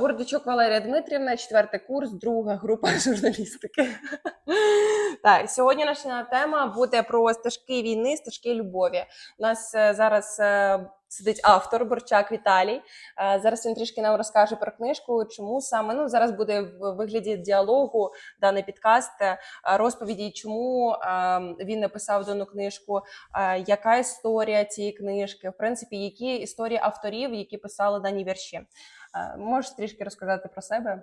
Гордичук Валерія Дмитрівна, четвертий курс, друга група журналістики. Так, наша тема буде про стежки війни, стежки любові. У нас е, зараз е, сидить автор Борчак Віталій. Е, Зараз він трішки нам розкаже про книжку, чому саме ну зараз буде в вигляді діалогу даний підкаст розповіді, чому він написав дану книжку, яка історія цієї книжки, в принципі, які історії авторів, які писали дані вірші. Е, Можеш трішки розказати про себе?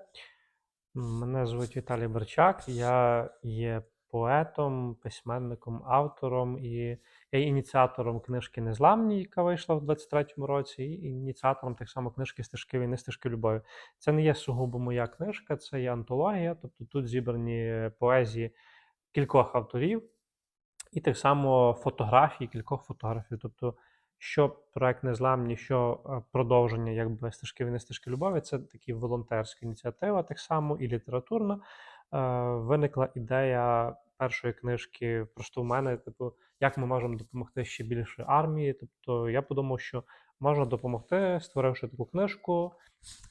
Мене звуть Віталій Берчак, я є поетом, письменником, автором і я ініціатором книжки Незламні, яка вийшла в 23-му році, і ініціатором так само книжки Стежки війни, стежки любові. Це не є сугубо моя книжка, це є антологія, тобто тут зібрані поезії кількох авторів, і так само фотографії кількох фотографів. Тобто, що проект Незламні, що е, продовження якби стежки війни, стежки любові, це такі волонтерська ініціатива, так само і літературна. Е, Виникла ідея першої книжки просто в мене, типу, як ми можемо допомогти ще більше армії. Тобто я подумав, що можна допомогти, створивши таку книжку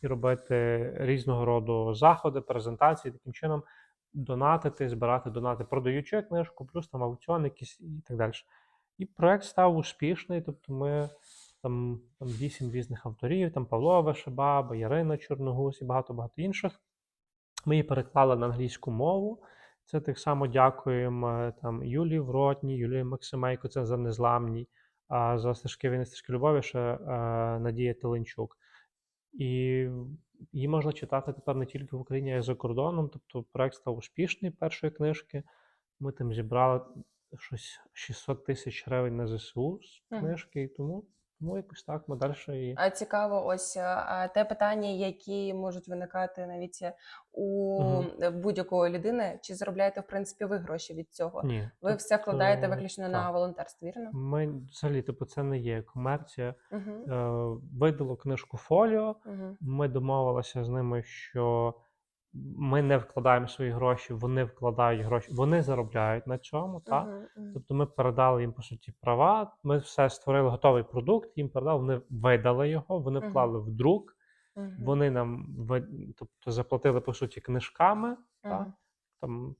і робити різного роду заходи, презентації, таким чином донатити, збирати донати, продаючи книжку, плюс там аукціон якийсь і так далі. І проект став успішний. Тобто ми там, там вісім різних авторів, там Павло Вишебаба, Ярина Чорногуз і багато-багато інших. Ми її переклали на англійську мову. Це так само дякуємо е, там Юлії Вротній, Юлії Максимейко, це за незламній, а за стежки війни, стежки любові ще е, Надія Теленчук. І її можна читати тепер не тільки в Україні, а й за кордоном. Тобто проект став успішний першої книжки. Ми там зібрали щось 600 тисяч гривень на ЗСУ з книжки, і тому, тому якось так ми далі і. А цікаво, ось а, те питання, які можуть виникати навіть у Мгм. будь-якої людини, чи заробляєте в принципі ви гроші від цього? Ні. Ви все вкладаєте тобто, виключно на волонтерство, вірно? Ми взагалі, типу, це не є комерція. Угу. Е, видало книжку фоліо. Угу. Ми домовилися з ними, що ми не вкладаємо свої гроші, вони вкладають гроші, вони заробляють на цьому. Так? Тобто ми передали їм по суті права. Ми все створили готовий продукт, їм передали, вони видали його, вони Мгм. вклали в друк. Вони нам тобто, заплатили по суті книжками, так? там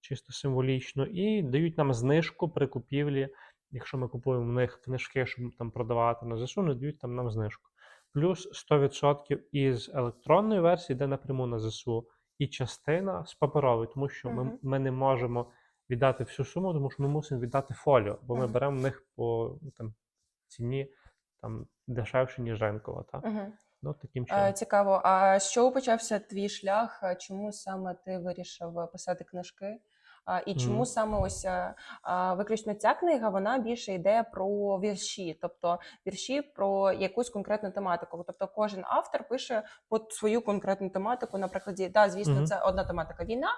чисто символічно, і дають нам знижку при купівлі. Якщо ми купуємо в них книжки, щоб там продавати на ЗСУ, вони дають там нам знижку. Плюс 100% із електронної версії йде напряму на ЗСУ, і частина з паперової, тому що ми, Мгм. ми не можемо віддати всю суму, тому що ми мусимо віддати фоліо, бо ми Мгм. беремо в них по ну, там, ціні там, дешевше, ніж ринкова. Так? Угу. Ну, таким чином. Цікаво. А з чого почався твій шлях? А Чому саме ти вирішив е, писати книжки? І чому Мгм. саме ось е, виключно ця книга вона більше йде про вірші, тобто вірші про якусь конкретну тематику. Тобто кожен автор пише під свою конкретну тематику. Наприклад, да, звісно, Мгм. це одна тематика війна,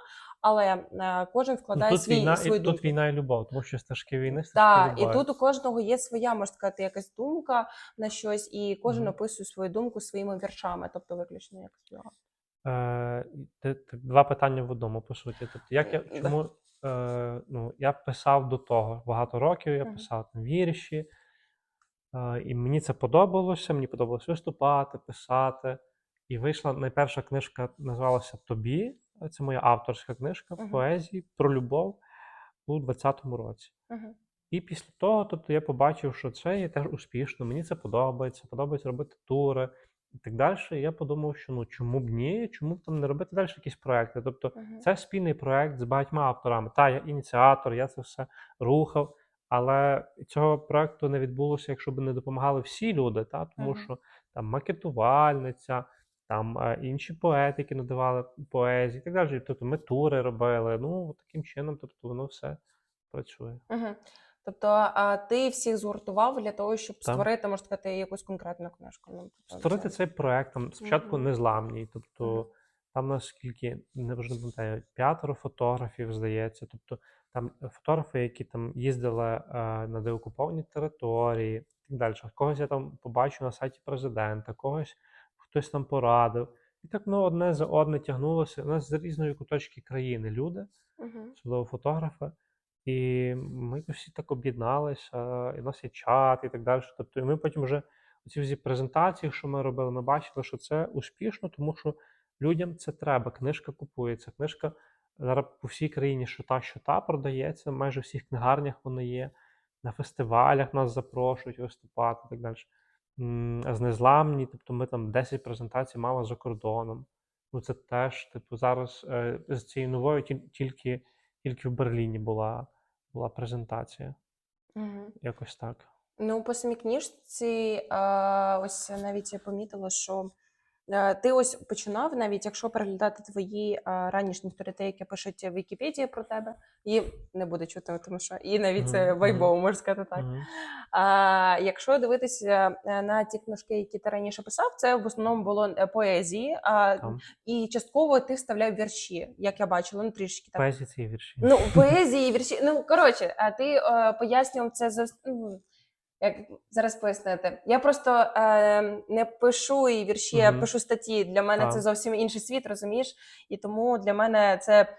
але е, кожен Ну, вкладає тут, свій війна, свою і, думку. тут війна і любов, тому що стежки війни, Так, і тут у кожного є своя, можна сказати, якась думка на щось, і кожен Мгм. описує свою думку своїми віршами, тобто виключно як свого. Е, два питання в одному, по суті. Тобто, як я чому е, ну, я писав до того багато років, я писав там вірші, е, і мені це подобалося. Мені подобалося виступати, писати. І вийшла найперша книжка, називалася Тобі. Це моя авторська книжка Мгм. поезії про любов у 20-му році. Мгм. І після того, тобто, я побачив, що це є теж успішно, мені це подобається, подобається робити тури і так далі. І я подумав, що ну чому б ні, чому б там не робити далі якісь проекти. Тобто, Мгм. це спільний проект з багатьма авторами. Та, я ініціатор, я це все рухав. Але цього проекту не відбулося, якщо б не допомагали всі люди, та тому Мгм. що там макетувальниця, там е, інші поети, які надавали поезії, і так далі. Тобто ми тури робили. Ну таким чином, тобто воно все працює. Мгм. Тобто, а ти всіх згуртував для того, щоб Так. створити, можна сказати, якусь конкретну книжку. Ну, тобто Створити це- цей проект там спочатку Мгм. незламній, тобто Мгм. там наскільки не вже не пам'ятаю, п'ятеро фотографів, здається. Тобто там фотографи, які там їздили е, на деокуповані території і так далі. Когось я там побачив на сайті президента, когось хтось там порадив. І так ну, одне за одне тягнулося. У нас з різної куточки країни люди, особливо фотографи. І ми всі так об'єдналися, і в нас є чат і так далі. Тобто, і ми потім вже ці всі презентації, що ми робили, ми бачили, що це успішно, тому що людям це треба. Книжка купується. Книжка зараз по всій країні, що та, що та продається. Майже в всіх книгарнях вона є. На фестивалях нас запрошують виступати і так далі. З незламні, тобто ми там 10 презентацій мали за кордоном. Ну, це теж, типу, зараз е, з цією новою тіль- тільки, тільки в Берліні була, була презентація. Угу. Якось так. Ну, по самій книжці, ось навіть я помітила, що ти ось починав, навіть якщо переглядати твої а, ранішні сторіти, які пишуть в Вікіпедії про тебе, і не буде чути, тому що і навіть це вайбово, можна сказати так. А, якщо дивитися е, на ті книжки, які ти раніше писав, це в основному було е, поезії, а, і частково ти вставляв вірші, як я бачила, ну трішки так. Поезії ці вірші. Ну, поезії, вірші. Ну, коротше, а ти е, пояснював це за ну, як зараз пояснити. Я просто е, не пишу і вірші, я пишу статті. Для мене а. це зовсім інший світ, розумієш? І тому для мене це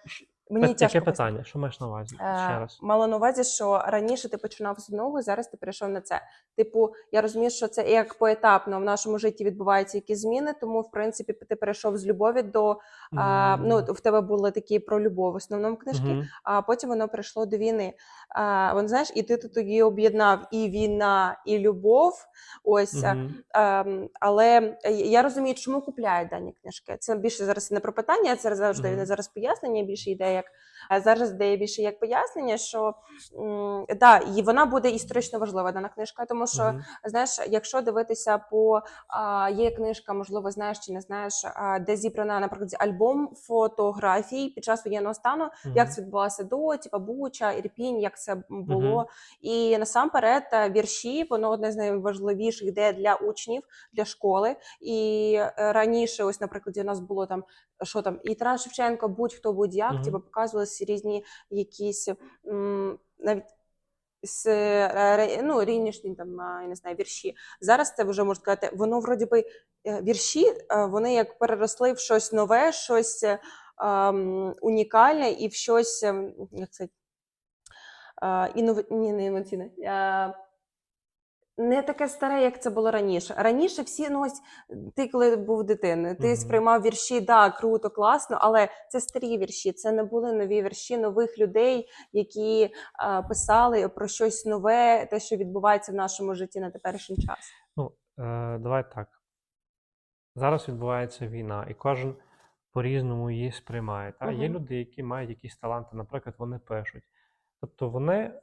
мені Пе- тяжко Таке питання, що маєш на увазі? Ще Е, раз. Мала на увазі, що раніше ти починав з одного, зараз ти перейшов на це. Типу, я розумію, що це як поетапно в нашому житті відбуваються якісь зміни, тому в принципі ти перейшов з любові до а, ну в тебе були такі про любов в основному книжки, мгм. а потім воно прийшло до війни. А, вон, знаєш, і ти тут тоді об'єднав і війна, і любов. Ось а, Мгм. ем, але я розумію, чому купляють дані книжки. Це більше зараз не про питання, це завжди Мгм. не зараз пояснення. Більше йде як зараз йде більше як пояснення, що да, і вона буде історично важлива дана книжка, тому що Мгм. знаєш, якщо дивитися по а, є книжка, можливо, знаєш чи не знаєш, а, де зібрана, наприклад, альбом фотографій під час воєнного стану, як це відбувалося до, типа Буча, Ірпінь, як це було. Мгм. І насамперед е, вірші, воно одне з найважливіших ідей для учнів, для школи. І е, раніше, ось, наприклад, у нас було там, що там, і Тарас Шевченко, будь-хто будь-як, Мгм. типу, показувалися різні якісь навіть. З е, ну, рівнішні там, я не знаю, вірші. Зараз це вже можна сказати, воно вроді би е, вірші, е, вони як переросли в щось нове, щось ем, унікальне і в щось, ем, як це, інноваційне. Е, не таке старе, як це було раніше. Раніше всі, ну ось ти коли був дитиною, ти Мгм. сприймав вірші, да, круто, класно, але це старі вірші, це не були нові вірші нових людей, які е, писали про щось нове, те, що відбувається в нашому житті на теперішній час. Ну, е, давай так. Зараз відбувається війна, і кожен по-різному її сприймає. Та? Є люди, які мають якісь таланти, наприклад, вони пишуть. Тобто вони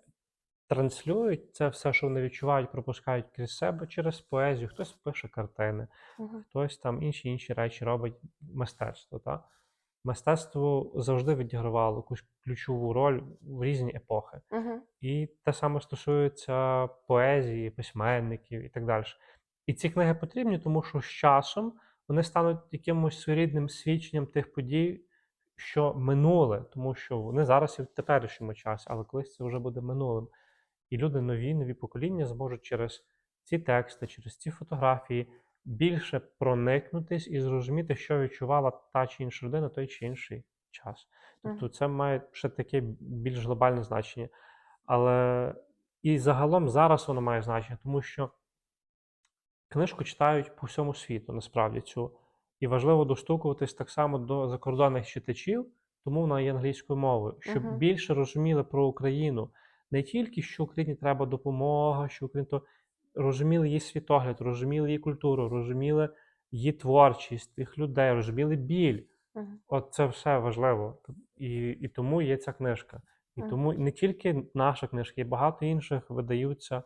транслюють це все, що вони відчувають, пропускають крізь себе через поезію. Хтось пише картини, Мгм. хтось там інші інші речі робить мистецтво. Та? Мистецтво завжди відігравало якусь ключову роль в різні епохи. Мгм. І те саме стосується поезії, письменників і так далі. І ці книги потрібні, тому що з часом вони стануть якимось своєрідним свідченням тих подій, що минуле, тому що вони зараз і в теперішньому часі, але колись це вже буде минулим. І люди нові, нові покоління зможуть через ці тексти, через ці фотографії більше проникнутись і зрозуміти, що відчувала та чи інша людина той чи інший час. Тобто це має ще таке більш глобальне значення. Але і загалом зараз воно має значення, тому що книжку читають по всьому світу, насправді цю. І важливо достукуватись так само до закордонних читачів, тому вона є англійською мовою, щоб Мгм. більше розуміли про Україну. Не тільки що Україні треба допомога, що Україні то розуміли її світогляд, розуміли її культуру, розуміли її творчість, тих людей, розуміли біль. Мгм. От це все важливо. І, і тому є ця книжка. І Мгм. тому не тільки наша книжка, є багато інших видаються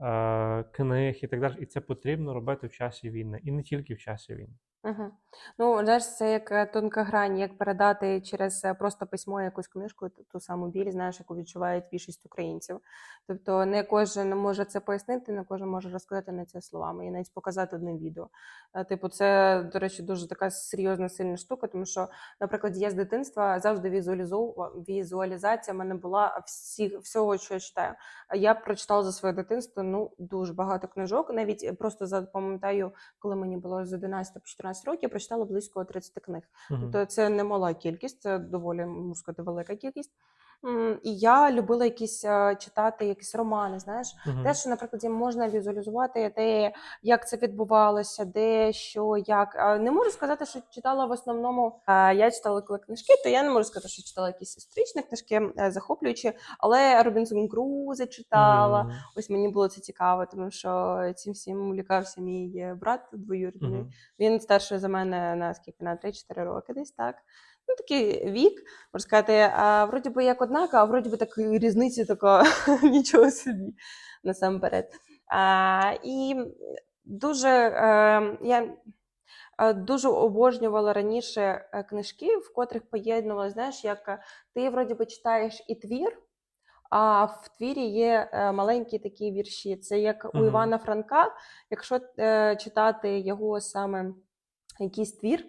е, книг і так далі. І це потрібно робити в часі війни. І не тільки в часі війни. Ну, знаєш, це як е, тонка грань, як передати через е, просто письмо якусь книжку, ту, саму біль, знаєш, яку відчувають більшість українців. Тобто не кожен може це пояснити, не кожен може розказати на це словами і навіть показати одним відео. Е, Типу, це, до речі, дуже така серйозна сильна штука, тому що, наприклад, я з дитинства завжди візуалізу... візуалізація в мене була всіх, всього, що я читаю. Я прочитала за своє дитинство ну дуже багато книжок. Навіть просто за пам'ятаю, коли мені було з 11 по 14 років, я прочитала близько 30 книг. Тобто це не мала кількість, це доволі можна сказати велика кількість. І я любила якісь е, читати якісь романи, знаєш. Мгм. Те, що, наприклад, можна візуалізувати, де як це відбувалося, де що, як. Не можу сказати, що читала в основному. е, Я читала коли книжки, то я не можу сказати, що читала якісь історичні книжки, е, захоплюючі, але Робінсон Крузи читала. Мгм. Ось мені було це цікаво, тому що цим всім лікався мій брат двоюрідний. Мгм. Він старший за мене на скільки на 3-4 роки, десь так. Ну, такий вік, можна сказати, а, вроді би як однака, а вроді би так різниці така нічого собі насамперед. А, і дуже е, я е, дуже обожнювала раніше е, книжки, в котрих поєднувала, знаєш, як е, ти вроді би читаєш і твір. А в твірі є маленькі такі вірші. Це як у Івана Франка. Якщо читати його саме якийсь твір,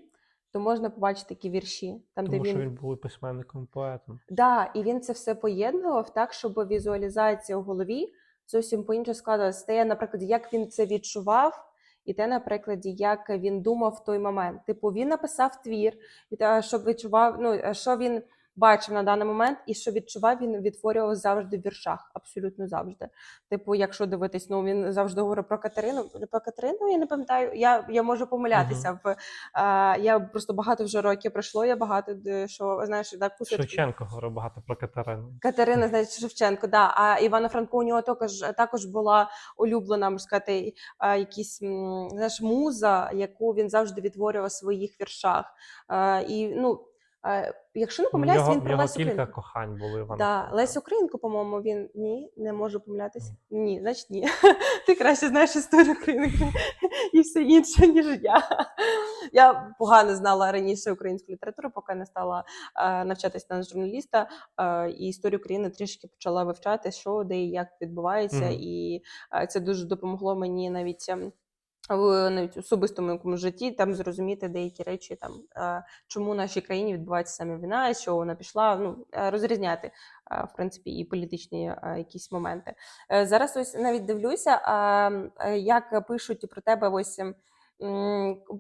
то можна побачити такі вірші, там Тому де що він він був письменником, поетом. поетом. Да, і він це все поєднував так, щоб візуалізація в голові зовсім по-іншому складалася. Те, наприклад, як він це відчував, і те, на прикладі, як він думав в той момент. Типу, він написав твір, щоб відчував, ну що він бачив на даний момент, і що відчував, він відтворював завжди в віршах, абсолютно завжди. Типу, якщо дивитись, ну він завжди говорив про Катерину. Про Катерину я не пам'ятаю. Я, я можу помилятися в е, я просто багато вже років пройшло. Я багато що знаєш, так кусочки. Шевченко говорив багато про Катерину. Катерина знаєш, Шевченко, да. А Івана Франко у нього також також була улюблена, можна сказати, якісь знаєш, муза, яку він завжди відтворював у своїх віршах. А, і ну, а, якщо не помиляюсь, його, він про його Лесю кілька Українку. кохань були Івана. Да. Лесю Українку, по-моєму, він ні, не можу помилятися. Ні, значить ні. Ти краще знаєш історію України і все інше, ніж я. Я погано знала раніше українську літературу, поки не стала е, навчатись на журналіста. Е, і історію України трішки почала вивчати, що де і як відбувається. Мгм. І е, це дуже допомогло мені навіть. В навіть особистому якому житті там зрозуміти деякі речі, там чому в нашій країні відбувається саме війна, що вона пішла, ну е, розрізняти е, в принципі і політичні е, якісь моменти. Зараз ось навіть дивлюся, як пишуть про тебе ось.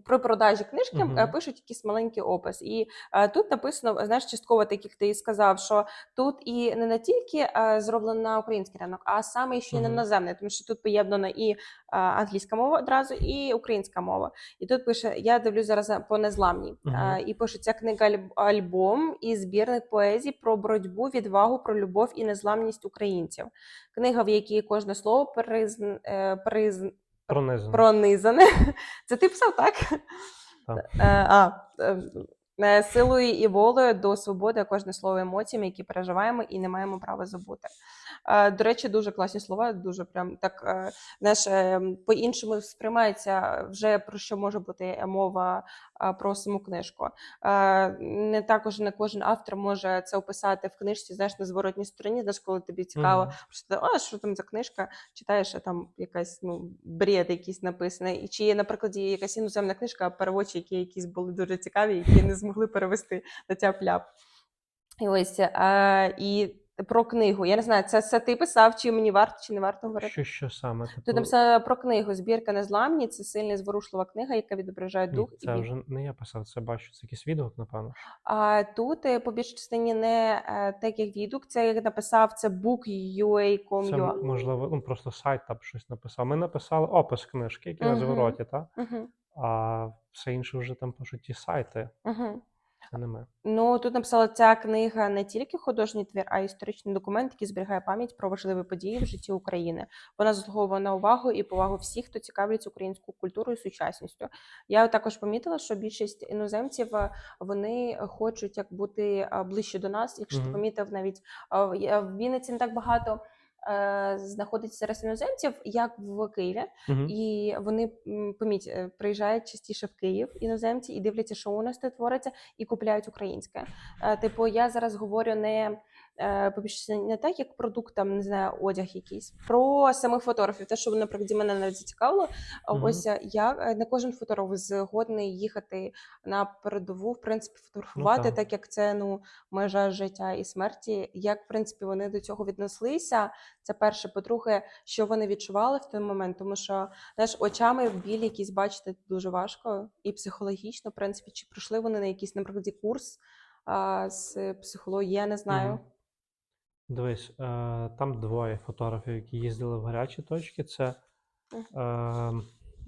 Про продажі книжки Мгм. е, пишуть якийсь маленький опис, і е, тут написано, знаєш, частково так як ти і сказав, що тут і не на тільки е, зроблено на український ринок, а саме ще й на Мгм. іноземний, тому що тут поєднана і англійська мова одразу, і українська мова. І тут пише: я дивлюсь зараз по незламній. Мгм. Е, І пише ця книга альбом і збірник поезій про боротьбу, відвагу, про любов і незламність українців. Книга, в якій кожне слово призн, призн, Пронизано. пронизане. Це ти писав, так? Так. Е, А, е, е, силою і волею до свободи, кожне слово емоціями, які переживаємо і не маємо права забути. Е, До речі, дуже класні слова, дуже прям так е, знаєш, е, по-іншому сприймається вже про що може бути мова е, про саму книжку. Е, Не також не кожен автор може це описати в книжці, знаєш, на зворотній стороні, знаєш, коли тобі цікаво, Мгм. що а що там за книжка, читаєш, а там якась ну бред якийсь написаний. І чи є, наприклад, є якась іноземна книжка, а переводчики, які якісь були дуже цікаві, які не змогли перевести на тяп-ляп. І ось а, і про книгу. Я не знаю, це, це ти писав, чи мені варто, чи не варто говорити. Що, що саме? Ти Типу, написав про книгу Збірка незламні. Це сильна зворушлива книга, яка відображає дух і це біль. вже не я писав, це бачу. Це якийсь відгук, напевно. А тут е, по більшій частині не е, так як відгук, це як написав це Це book.ua.com.ua. можливо, ну просто сайт там щось написав. Ми написали опис книжки, який на звороті, так? Угу, А все інше вже там пишуть ті сайти. угу. Це не ми. Ну тут написала ця книга не тільки художній твір, а й історичний документ, який зберігає пам'ять про важливі події в житті України. Вона заслуговує на увагу і повагу всіх, хто цікавиться українською культурою і сучасністю. Я також помітила, що більшість іноземців е, вони хочуть як бути е, ближче до нас. Якщо ти помітив, навіть е, в Вінниці не так багато. Е, Знаходиться зараз іноземців, як в Києві, угу. і вони поміть, е, приїжджають частіше в Київ іноземці і дивляться, що у нас тут твориться, і купляють українське. Е, Типу, я зараз говорю не е, не так, як продукт, там не знаю, одяг якийсь, про самих фотографів. Те, що наприклад мене навіть зацікавило. А Мгм. Ось е, я е, не кожен фотограф згодний їхати на передову, в принципі, фотографувати, так. так як це ну межа життя і смерті. Як в принципі вони до цього віднеслися? Це перше. По-друге, що вони відчували в той момент, тому що знаєш, очами біль якісь бачити дуже важко, і психологічно, в принципі, чи пройшли вони на якийсь, наприклад, курс а, з психології, я не знаю. Мгм. Дивись, е, там двоє фотографів, які їздили в гарячі точки. Це е,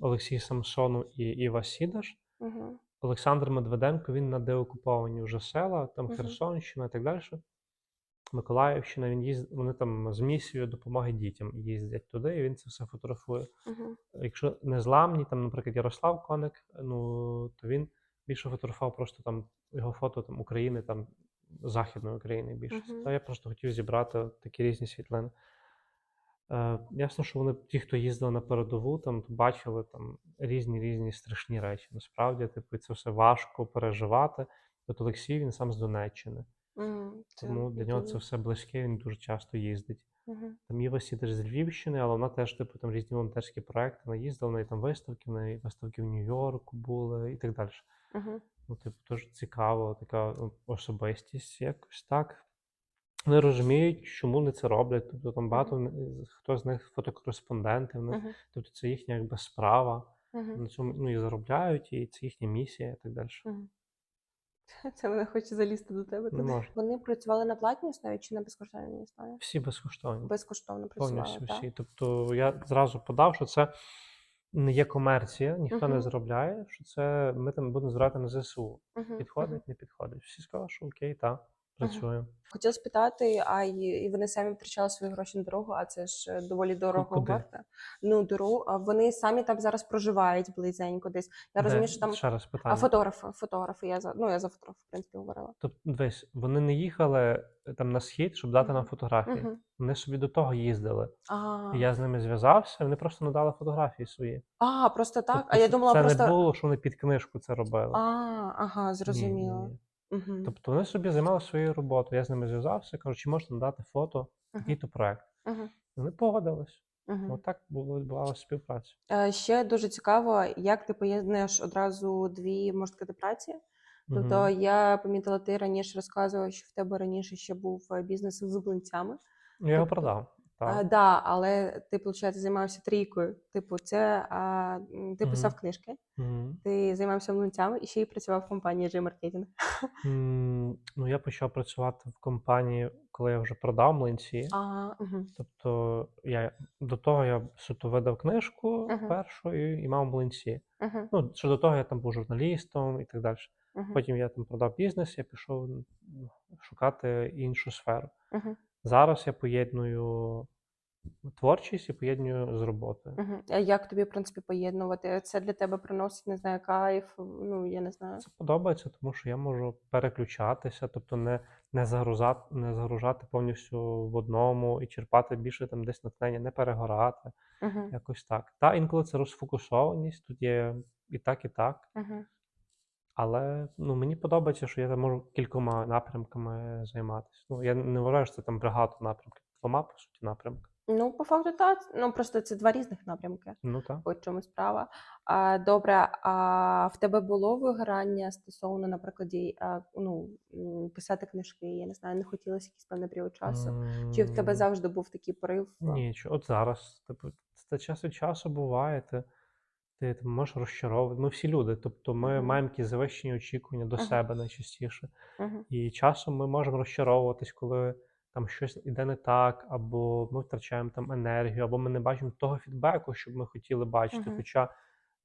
Олексій Самсонов і Іва Сідаш. Угу. Олександр Медведенко, він на деокуповані вже села, там. Херсонщина і так далі. Миколаївщина, він їздить, вони там з місією допомоги дітям їздять туди, і він це все фотографує. Угу. Якщо незламні, там, наприклад, Ярослав Коник, ну то він більше фотографував просто там його фото там України, там Західної України більше. Uh -huh. я просто хотів зібрати такі різні світлини. Е, ясно, що вони, ті, хто їздили на передову, там бачили там різні різні страшні речі. Насправді, типу, це все важко переживати. От Олексій він сам з Донеччини, тому для нього це все близьке, він дуже часто їздить. Угу. Там Іва теж з Львівщини, але вона теж, типу, там різні волонтерські проекти, вона їздила, в неї там виставки, в неї виставки в Нью-Йорку були і так далі. Угу. Ну, типу, теж цікаво, така ну, особистість якось так. Вони розуміють, чому вони це роблять. Тобто там багато хто з них фотокореспонденти, в них, Угу. тобто це їхня якби справа. Угу. На цьому ну, і заробляють, і це їхня місія і так далі. Це вона хоче залізти до тебе. Не можна. Вони працювали на платній основі чи на безкоштовній основі? Всі безкоштовні. Безкоштовно працювали, Повністю так? всі. Тобто я зразу подав, що це не є комерція, ніхто не Мгм. заробляє, що це ми там будемо збирати на ЗСУ. Угу. Підходить, не підходить. Всі сказали, що окей, так, працюємо. Хотіла спитати, а і, вони самі втрачали свої гроші на дорогу, а це ж е, доволі дорого варто. Ну, дорогу, а вони самі там зараз проживають близенько десь. Я Де? розумію, що там Ще раз а фотографи, фотографи. Я за ну я за фотограф, в принципі, говорила. Тобто, дивись, вони не їхали е, там на схід, щоб дати нам фотографії. Угу. Вони собі до того їздили. А, я з ними зв'язався, вони просто надали фотографії свої. а, просто так. Тобто а я думала, це просто не було, що вони під книжку це робили. а, ага, Ні, ні, зрозуміло. ні. Угу. Тобто вони собі займалися своєю роботою. Я з ними зв'язався, кажу, чи можна надати фото, Мгм. такий-то проект. Угу. Вони погодились. Угу. Отак було відбувалася співпраця. Е, Ще дуже цікаво, як ти поєднуєш одразу дві можна сказати, праці. Тобто Мгм. я помітила, ти раніше розказував, що в тебе раніше ще був е, бізнес з блинцями. Я його тобто- продав. А, Так. да, але ти, виходить, займався трійкою. Типу, це а, ти Мгм. писав книжки, Мгм. ти займався млинцями і ще й працював в компанії G-Marketing. М, Ну, я почав працювати в компанії, коли я вже продав млинці. Ага, угу. Тобто я до того я суто видав книжку Мгм. першу і, і мав млинці. Угу. Ну, що до того я там був журналістом і так далі. Угу. Потім я там продав бізнес, я пішов шукати іншу сферу. Угу. Зараз я поєдную творчість і поєдную з роботою. Угу. А як тобі, в принципі, поєднувати? Це для тебе приносить, не знаю, кайф, ну, я не знаю. Це подобається, тому що я можу переключатися, тобто не, не, загрузати, не загружати повністю в одному і черпати більше там десь натхнення, не перегорати, Угу. якось так. Та інколи це розфокусованість, тут є і так, і так. Угу. Але ну, мені подобається, що я там можу кількома напрямками займатися. Ну, я не вважаю, що це там багато напрямків, двома, по суті, напрямками. Ну, по факту, так. Ну, просто це два різних напрямки. Ну так. От чому справа. А, добре, а в тебе було вигорання стосовно, наприклад, і, а, ну, писати книжки, я не знаю, не хотілося якийсь певний період часу. Чи в тебе завжди був такий порив? Ні, от зараз, типу, це час від часу буває. Ти, ти, там можеш розчаровувати. Ми всі люди. Тобто ми Мгм. маємо якісь завищені очікування до Мгм. себе найчастіше. Угу. І часом ми можемо розчаровуватись, коли там щось іде не так, або ми втрачаємо там енергію, або ми не бачимо того фідбеку, що ми хотіли бачити. Мгм. Хоча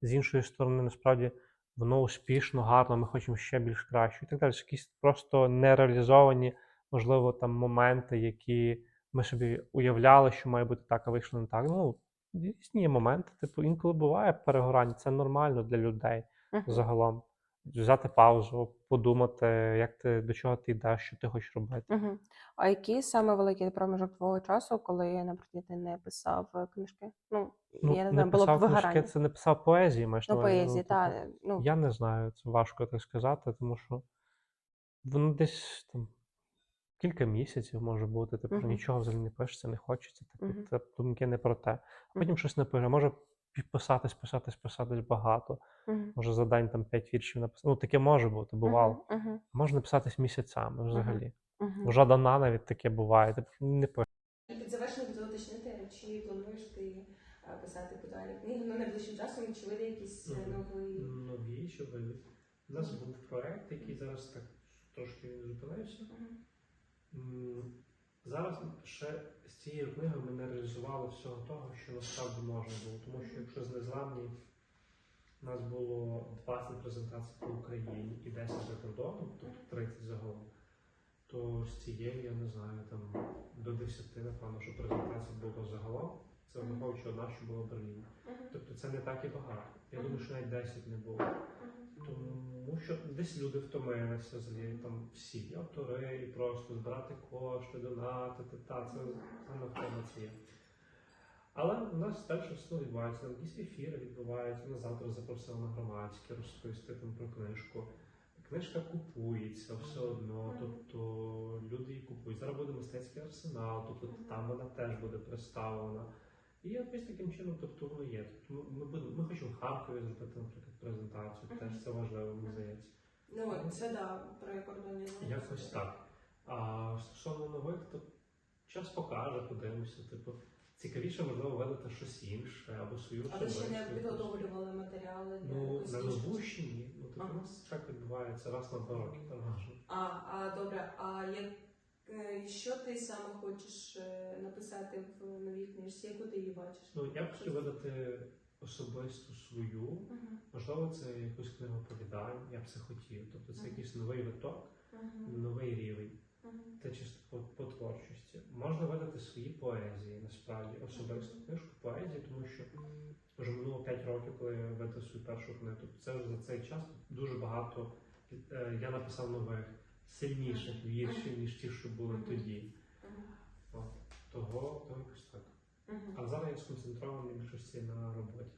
з іншої сторони, насправді, воно успішно, гарно, ми хочемо ще більш краще. І так далі. Якісь просто нереалізовані, можливо, там моменти, які ми собі уявляли, що має бути так, а вийшло не так. Ну, різні є моменти. Типу, інколи буває перегорання, це нормально для людей загалом. Взяти паузу, подумати, як ти до чого ти йдеш, що ти хочеш робити. Угу. А який саме великий проміжок твого часу, коли, наприклад, ти не писав е, книжки? Ну, Ну, я не не знаю, було б вигорання. книжки, це не писав поезії, маєш Ну, на увазі? поезії, типу, так. Ну, Я не знаю, це важко так сказати, тому що воно десь там кілька місяців може бути, типу, Мгм. нічого взагалі не пишеться, не хочеться, типу, Мгм. це думки не про те. А потім щось напише, може писатись, писатись, писатись багато, угу. може за день там п'ять віршів написати. Ну, таке може бути, бувало. Угу. Можна писатись місяцями взагалі. Угу. У Жадана навіть таке буває. Типу, не пише. Під завершення хотіла уточнити, чи плануєш ти е, писати подалі книги ну, найближчим часом, чи вийде якийсь е. Нові, що вийдуть. У нас був проект, який зараз так трошки він зупинився. Зараз ще з цією книгою ми не реалізували всього того, що насправді можна було. Тому що якщо з незламні у нас було 20 презентацій по Україні і 10 за кордоном, тобто 30 загалом, то з цією, я не знаю, там до 10, напевно, що презентацій було загалом. Це враховуючи одна, що була в Берліні. Тобто це не так і багато. Я думаю, що навіть 10 не було. Тому що десь люди втомилися взагалі, там всі автори, і просто збирати кошти, донатити, та це саме є. Але у нас далі все відбувається, якісь ефіри відбуваються. Нас завтра запросили на громадське розповісти там про книжку. Книжка купується все одно, тобто люди її купують. Зараз буде мистецький арсенал, тобто там вона теж буде представлена. І якось таким чином, тобто воно є. Тобто ми, ми, ми хочемо в Харкові зробити, наприклад, презентацію, Мгм. теж це важливо, мені здається. Ну, це да, про кордоні. Якось так. А стосовно нових, то час покаже, подивимося. Типу, цікавіше, можливо, видати щось інше або свою А ви ще не особисту. підготовлювали матеріали для Ну, якоїсь на нову ще ні. Ну, Ага. у нас так відбувається раз на два роки, переважно. А, а добре, а як е, що ти саме хочеш е, написати в новій книжці? Яку ти її бачиш? Ну, я б хотів видати особисту свою. Мгм, Можливо, це якусь книгу оповідань, я б це хотів. Тобто це Мгм. якийсь новий виток, мгм, новий рівень. мгм. Це чисто по, по творчості. Можна видати свої поезії, насправді, особисту книжку поезії, тому що вже минуло 5 років, коли я видав свою першу книгу. Тобто це вже за цей час дуже багато е, я написав нових, сильніших віршів, ніж ті, що були тоді. Мгм, От. Того, того якось так. А зараз я сконцентрований більшості на роботі.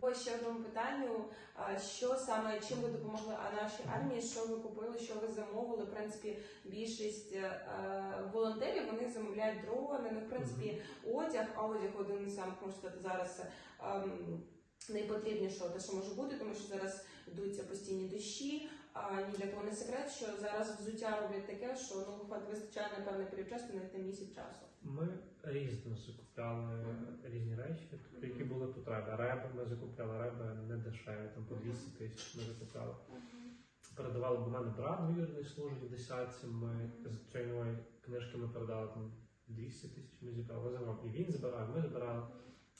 Ось ще одному питанню. Що саме чим ви допомогли нашій армії? Що ви купили? Що ви замовили? В принципі, більшість е, волонтерів вони замовляють дрони. Ну, в принципі, одяг, а одяг один із самих можна сказати зараз. ем, Найпотрібнішого те, що може бути, тому що зараз йдуться постійні дощі. А ні для кого не секрет, що зараз взуття роблять таке, що ну вистачає на певний період часу, навіть на місяць часу. Ми різно закупляли різні речі, тобто які були потреби. Реби ми закупляли реби не дешеві, там по 200 тисяч ми закупляли. Передавали, бо в мене брат двоюрідний служить в десятці. Ми з тренувої книжки ми передали там 200 тисяч. Ми зібрали загалом. І він збирав, ми збирали.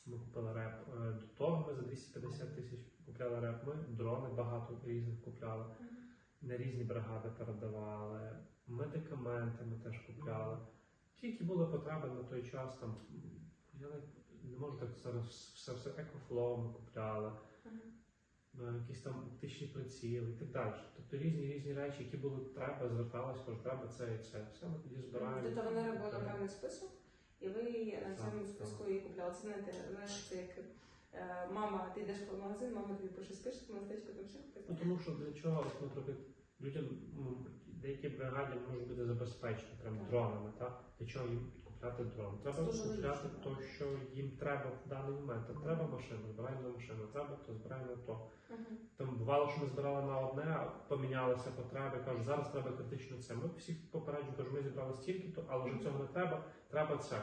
Ми купили реп. Е, До того ми за 250 тисяч купляли реп. Ми дрони багато різних купляли. На різні бригади передавали. Медикаменти ми теж купляли. Ті, які були потреби на той час, там я не- не можу так зараз все все екофлоу ми купляли е, якісь там оптичні приціли і так далі. Тобто різні різні речі, які були треба, зверталися, кажуть, треба це і це. Все ми тоді збираємо. Тобто вони робили певний список, і ви на цьому списку її купляли. Це знаєте, знаєш, це як мама, ти йдеш в магазин, мама тобі пише список, містечко там ще Ну, тому що для чого, наприклад, людям ну, деякі бригаді можуть бути забезпечені прям Так. дронами, так? Для чого їм купляти дрон? Треба дуже купляти логічно, то, що їм треба в даний момент. Там треба машину, збираємо на машину, треба то збираємо на то. Мгм. Там бувало, що ми збирали на одне, а помінялися потреби. Кажуть, зараз треба критично це. Ми всіх попереджуємо, кажуть, ми зібрали стільки, то але вже цього не треба, треба це.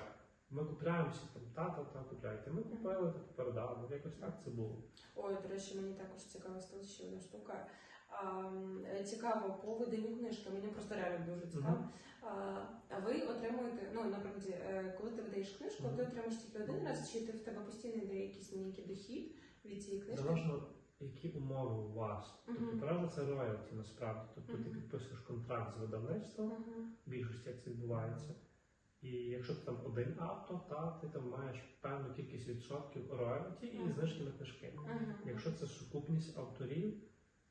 Ми купляємо всі там та, та, купляйте. Ми купили, та передали. Ну, Якось так це було. Ой, до речі, мені також цікаво стала ще одна штука. А, е, цікаво по виданню книжки, мені просто реально дуже цікаво. Мгм. А, а ви отримуєте, ну, наприклад, е, коли ти видаєш книжку, Мгм. ти отримаєш тільки один раз, чи ти в тебе постійно йде якийсь маленький дохід від цієї книжки? Залежно, які умови у вас. Тобто, Мгм. переважно це роялті насправді. Тобто ти підписуєш контракт з видавництвом, Мгм. в більшості як це відбувається. І якщо ти там один автор, та ти там маєш певну кількість відсотків роялті і Мгм. знижки на книжки. Якщо це сукупність авторів,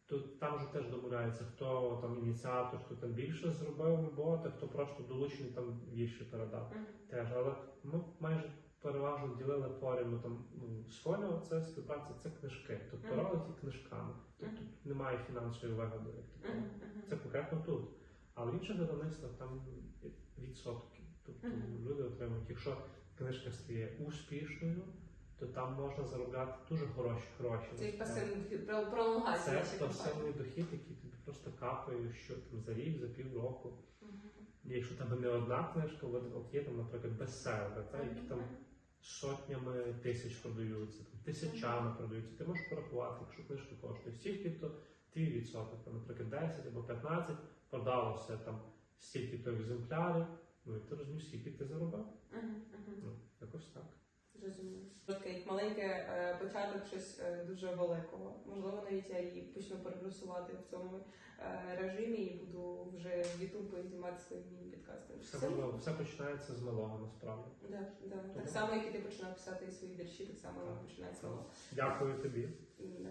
то там вже теж домовляється, хто там ініціатор, хто там більше зробив роботи, хто просто долучений там вірші передав. Теж, але ми майже переважно ділили порівну там ну, з фоліо, це співпраця, це книжки, тобто Мгм. роялті книжками. Тобто тут немає фінансової вигоди. Це конкретно тут. Але в інших видавництвах там відсотки. Тобто люди отримують, якщо книжка стає успішною, то там можна заробляти дуже хороші гроші. Це як пасивний дохід, пролонгація Це пасивний дохід, який тобі просто капає, що там за рік, за півроку. Якщо тебе не одна книжка, от, є там, наприклад, бестселери, та, які там сотнями тисяч продаються, там, тисячами продаються. Ти можеш порахувати, якщо книжка коштує стільки, то твій відсоток, наприклад, 10 або 15 продалося там стільки то екземплярів, Ну і ти розумієш, скільки ти заробив? Мгм, мгм. Ну, якось так. Зрозуміло. Трошки як маленьке е, початок щось е, дуже великого. Можливо, навіть я і почну прогресувати в цьому е, режимі і буду вже в YouTube знімати свої міні-підкасти. Все можливо, все починається з малого насправді. Да, да. Так само, як і ти починав писати свої вірші, так само Так, починається. так. Дякую тобі. Да.